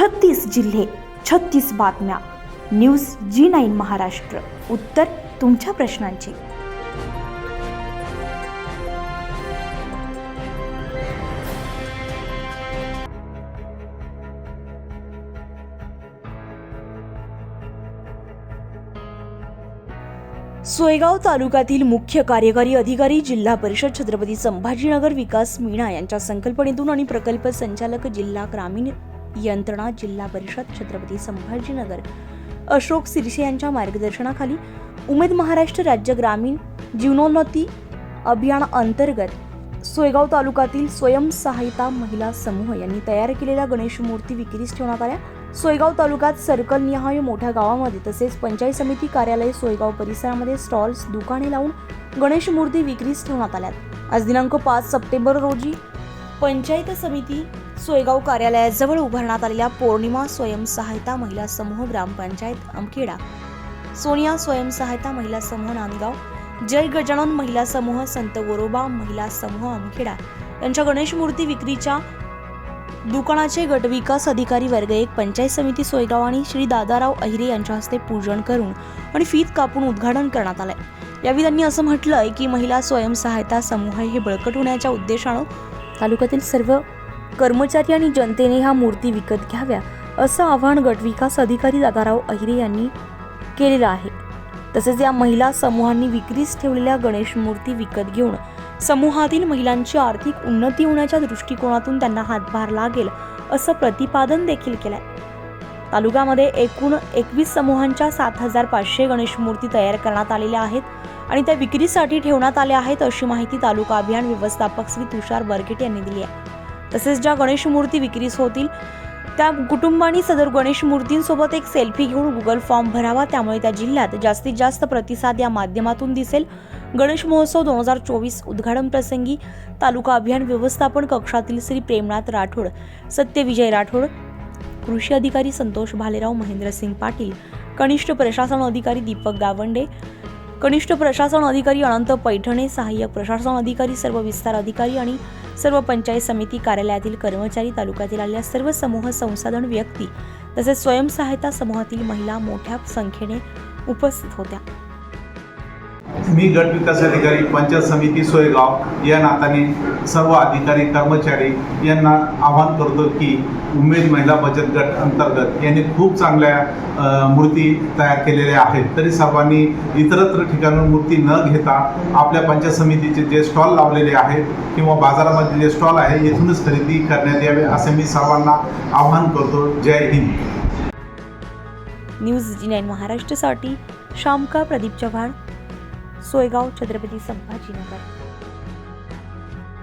छत्तीस जिल्हे छत्तीस बातम्या. News G nine Maharashtra. उत्तर तुमच्या प्रश्नांची. सोयगाव तालुक्यातील मुख्य कार्यकारी अधिकारी जिल्हा परिषद छत्रपती संभाजीनगर विकास मीणा यांच्या संकल्पनेतून आणि प्रकल्प संचालक जिल्हा ग्रामीण यंत्रणा जिल्हा परिषद छत्रपती संभाजीनगर. अशोक सिरसे यांच्या मार्गदर्शनाखाली उमेद महाराष्ट्र राज्य ग्रामीण जीवनोन्नती अभियान अंतर्गत सोयगाव तालुक्यातील स्वयंसहायता महिला समूह यांनी तयार केलेल्या गणेश मूर्ती विक्रीस ठेवण्यात आल्या. सोयगाव तालुक्यात सर्कल निहाय मोठ्या गावामध्ये तसेच पंचायत समिती कार्यालय सोयगाव परिसरामध्ये स्टॉल्स दुकाने लावून गणेश मूर्ती विक्रीस ठेवण्यात आल्यात. आज दिनांक पाच सप्टेंबर रोजी पंचायत समिती सोयगाव कार्यालयाजवळ उभारण्यात आलेल्या पौर्णिमा स्वयंसहायता महिला समूह ग्रामपंचायत अमखेडा सोनिया स्वयंसहायता महिला समूह नांदगाव. जय गजानन महिला समूह संत गोरोबा महिला समूह अमखेडा यांच्या गणेश मूर्ती विक्रीच्या दुकानाचे गटविकास अधिकारी वर्ग एक पंचायत समिती सोयगाव आणि श्री दादाराव अहिरे यांच्या हस्ते पूजन करून आणि फीत कापून उद्घाटन करण्यात आलंय. यावेळी त्यांनी असं म्हटलंय की महिला स्वयंसहायता समूह हे बळकट होण्याच्या उद्देशानं तालुक्यातील सर्व कर्मचारी आणि जनतेने ह्या मूर्ती विकत घ्याव्या असं आवाहन गटविकास अधिकारी दादाराव अहिरे यांनी केलेलं आहे. तसेच या महिला समूहांनी विक्रीस ठेवलेल्या गणेश मूर्ती विकत घेऊन समूहातील महिलांची आर्थिक उन्नती होण्याच्या दृष्टिकोनातून त्यांना हातभार लागेल असं प्रतिपादन देखील केलंय. तालुक्यामध्ये एकूण एकवीस समूहांच्या सात हजार पाचशे गणेश मूर्ती तयार करण्यात आलेल्या आहेत आणि त्या विक्रीसाठी ठेवण्यात आल्या आहेत अशी माहिती तालुका अभियान व्यवस्थापक श्री तुषार बरगेट यांनी दिली आहे. तसेच ज्या गणेश मूर्ती विक्रीस होतील त्या कुटुंबांनी सदर गणेश मूर्तींसोबत एक सेल्फी घेऊन गुगल फॉर्म भरावा. त्यामुळे त्या जिल्ह्यात जास्तीत जास्त प्रतिसाद या माध्यमातून दिसेल. गणेश महोत्सव दोन हजार चोवीस उद्घाटन प्रसंगी तालुका अभियान व्यवस्थापन कक्षातील श्री प्रेमनाथ राठोड सत्यविजय राठोड कृषी अधिकारी संतोष भालेराव महेंद्रसिंग पाटील कनिष्ठ प्रशासन अधिकारी दीपक गावंडे कनिष्ठ प्रशासन अधिकारी अनंत पैठणे सहाय्यक प्रशासन अधिकारी सर्व विस्तार अधिकारी आणि सर्व पंचायत समिती कार्यालयातील कर्मचारी तालुक्यातील आलेल्या सर्व समूह संसाधन व्यक्ती तसेच स्वयंसहायता समूहातील महिला मोठ्या संख्येने उपस्थित होत्या. मी गट विकास अधिकारी पंचायत समिती सोयगाव या नात्याने सर्व अधिकारी कर्मचारी यांना आवाहन करतो की उमेद महिला बचत गट अंतर्गत यांनी खूप चांगल्या मूर्ती तयार केलेल्या आहेत. तरी सर्वांनी इतरत्र ठिकाणून मूर्ती न घेता आपल्या पंचायत समितीचे जे स्टॉल लावलेले आहेत किंवा बाजारामध्ये जे स्टॉल आहे येथूनच खरेदी करण्यात यावे असे मी सर्वांना आवाहन करतो. जय हिंद. न्यूज नाईन महाराष्ट्रासाठी शामका प्रदीप चव्हाण सोयगाव छत्रपती संभाजीनगर.